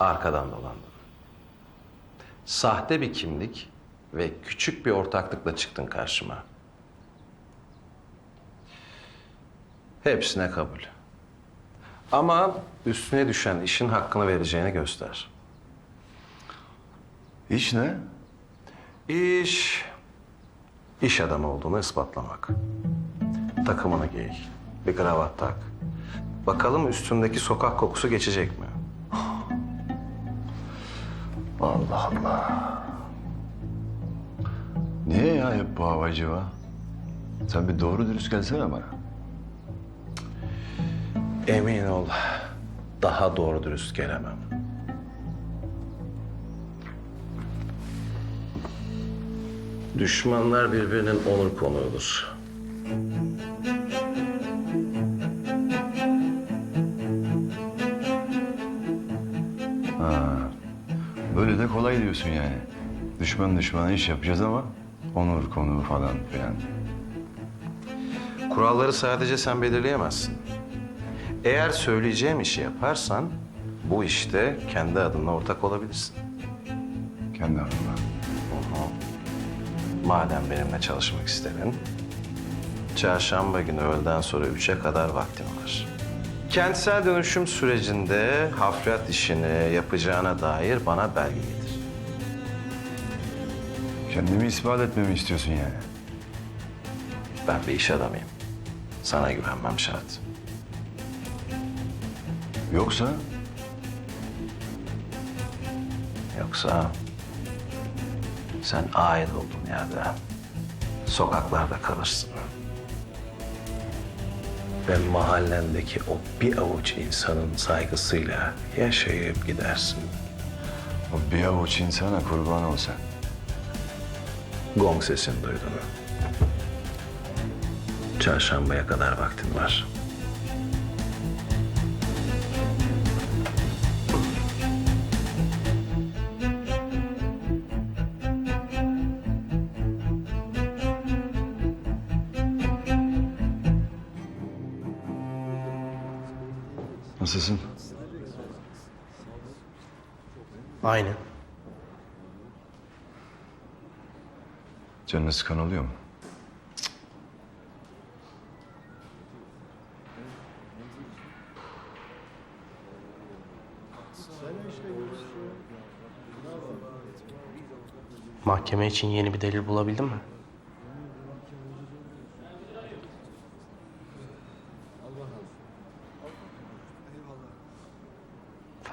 arkadan dolandın. Sahte bir kimlik ve küçük bir ortaklıkla çıktın karşıma. Hepsine kabul. Ama üstüne düşen işin hakkını vereceğini göster. İş ne? İş, iş adamı olduğunu ispatlamak. Takımını giy, bir kravat tak. Bakalım üstündeki sokak kokusu geçecek mi? Allah Allah. Niye ya hep bu havacıva? Sen bir doğru dürüst gelsene bana. Emin ol, daha doğru dürüst gelemem. Düşmanlar birbirinin onur konuğudur. De kolay diyorsun yani. Düşman düşmana iş yapacağız ama onur konuğu falan filan. Kuralları sadece sen belirleyemezsin. Eğer söyleyeceğim işi yaparsan, bu işte kendi adına ortak olabilirsin. Kendi adıma. Madem benimle çalışmak istedin, çarşamba günü öğleden sonra üçe kadar vaktin var. Kentsel dönüşüm sürecinde hafriyat işini yapacağına dair bana belge getir. Kendimi ispat etmemi istiyorsun yani. Ben bir iş adamıyım. Sana güvenmem şart. Yoksa Yoksa sen ait olduğun yerde sokaklarda kalırsın. Ve mahallendeki o bir avuç insanın saygısıyla yaşayıp gidersin. o bir avuç insana kurban olsan. Gong sesini duydun. Çarşambaya kadar vaktin var. Nasılsın? Aynı. Canını sıkan oluyor mu? Mahkeme için yeni bir delil bulabildin mi?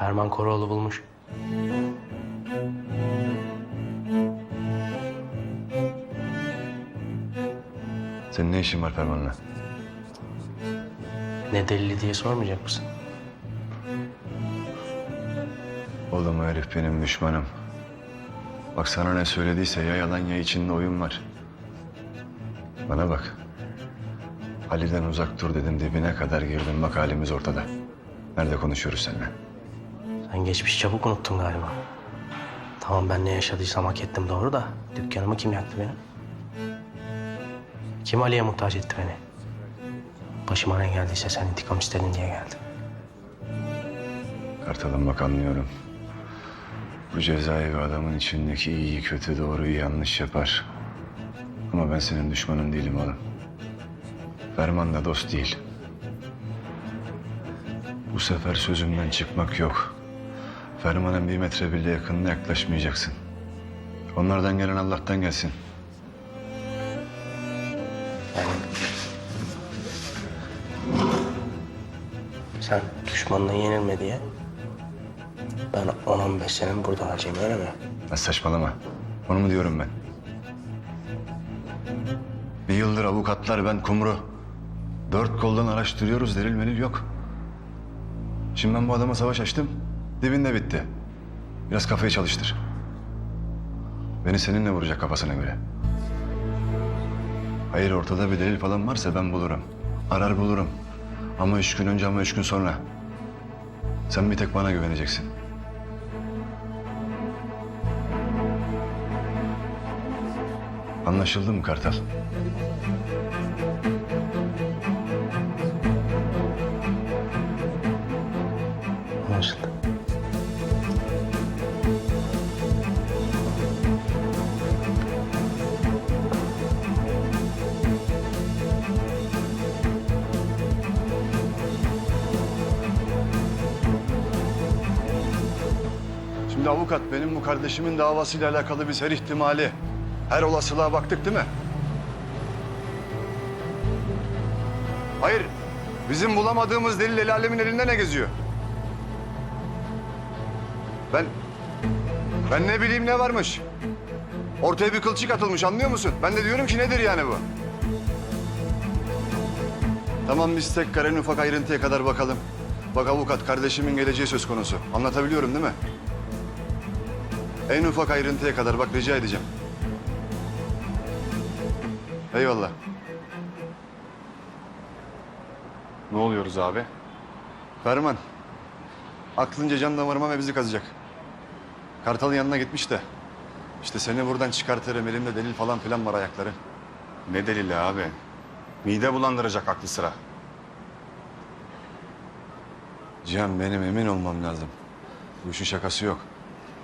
Ferman Koroğlu bulmuş. Senin ne işin var Ferman'la? Ne delili diye sormayacak mısın? Oğlum o herif benim düşmanım. Bak sana ne söylediyse ya yalan ya içinde oyun var. Bana bak. Ali'den uzak dur dedim dibine kadar girdim. Bak halimiz ortada. Nerede konuşuyoruz seninle? Sen geçmiş çabuk unuttun galiba. Tamam ben ne yaşadıysam hak ettim doğru da dükkanımı kim yaktı benim? Kim Ali'ye muhtaç etti beni? Başıma ne geldiyse sen intikam istedin diye geldim. Kartalım bak anlıyorum. Bu cezaevi adamın içindeki iyi, kötü, doğruyu yanlış yapar. Ama ben senin düşmanın değilim oğlum. Ferman da dost değil. Bu sefer sözümden çıkmak yok. Ferman'ın bir metre bile yakınına yaklaşmayacaksın. Onlardan gelen Allah'tan gelsin. Sen düşmanına yenilme diye ben 10-15 senem burada harcayayım öyle mi? Ben saçmalama. Onu mu diyorum ben? Bir yıldır avukatlar ben kumru. Dört koldan araştırıyoruz delil melil yok. Şimdi ben bu adama savaş açtım. Dibinde bitti. Biraz kafayı çalıştır. Beni seninle vuracak kafasına göre. Hayır ortada bir delil falan varsa ben bulurum. Arar bulurum. Ama üç gün önce ama üç gün sonra. Sen bir tek bana güveneceksin. Anlaşıldı mı Kartal? Avukat benim bu kardeşimin davasıyla alakalı biz her ihtimali, her olasılığa baktık değil mi? Hayır, bizim bulamadığımız delil el alemin elinde ne geziyor? Ben, ben ne bileyim ne varmış? Ortaya bir kılçık atılmış anlıyor musun? Ben de diyorum ki nedir yani bu? Tamam biz tek kare en ufak ayrıntıya kadar bakalım. Bak avukat kardeşimin geleceği söz konusu. Anlatabiliyorum değil mi? En ufak ayrıntıya kadar bak rica edeceğim. Eyvallah. Ne oluyoruz abi? Kahraman. Aklınca can damarıma ve bizi kazacak. Kartal'ın yanına gitmiş de. İşte seni buradan çıkartırım. Elimde delil falan filan var ayakları. Ne delili abi? Mide bulandıracak aklı sıra. Cihan benim emin olmam lazım. Bu işin şakası yok.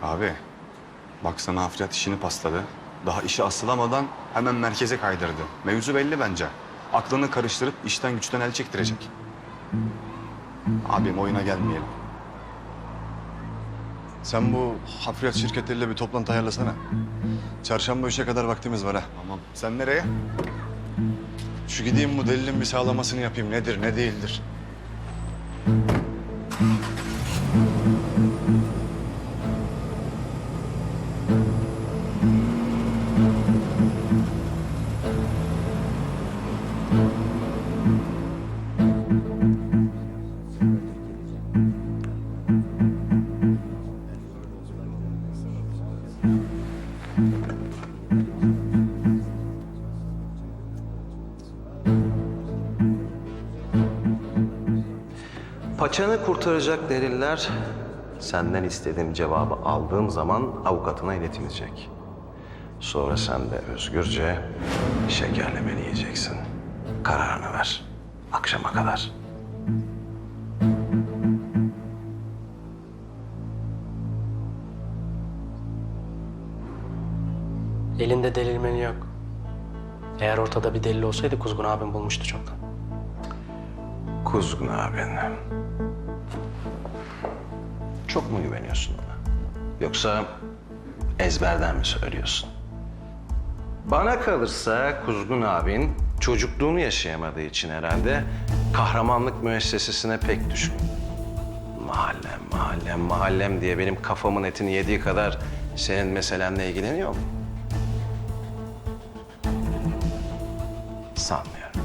Abi bak sana hafriyat işini pasladı. Daha işi asılamadan hemen merkeze kaydırdı. Mevzu belli bence. Aklını karıştırıp işten güçten el çektirecek. Abim oyuna gelmeyelim. Sen bu hafriyat şirketleriyle bir toplantı ayarlasana. Çarşamba üçe kadar vaktimiz var ha. Tamam. Sen nereye? Şu gideyim bu delilin bir sağlamasını yapayım. Nedir, ne değildir. Paçanı kurtaracak deliller senden istediğim cevabı aldığım zaman avukatına iletilecek. Sonra sen de özgürce şekerlemeni yiyeceksin. Kararını ver. Akşama kadar. Elinde delil meli yok. Eğer ortada bir delil olsaydı Kuzgun abim bulmuştu çoktan. Kuzgun abin. Çok mu güveniyorsun ona? Yoksa ezberden mi söylüyorsun? Bana kalırsa Kuzgun abin çocukluğunu yaşayamadığı için herhalde kahramanlık müessesesine pek düşkün. Mahallem, mahallem, mahallem diye benim kafamın etini yediği kadar senin meselenle ilgileniyor mu? Sanmıyorum.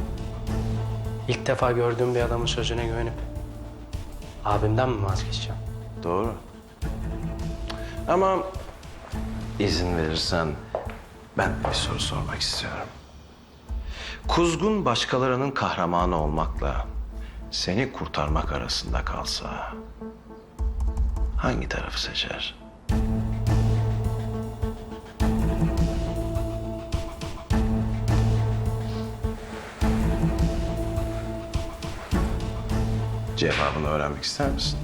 İlk defa gördüğüm bir adamın sözüne güvenip abimden mi vazgeçeceğim? Doğru. Ama izin verirsen ben bir soru sormak istiyorum. Kuzgun başkalarının kahramanı olmakla seni kurtarmak arasında kalsa hangi tarafı seçer? Cevabını öğrenmek ister misin?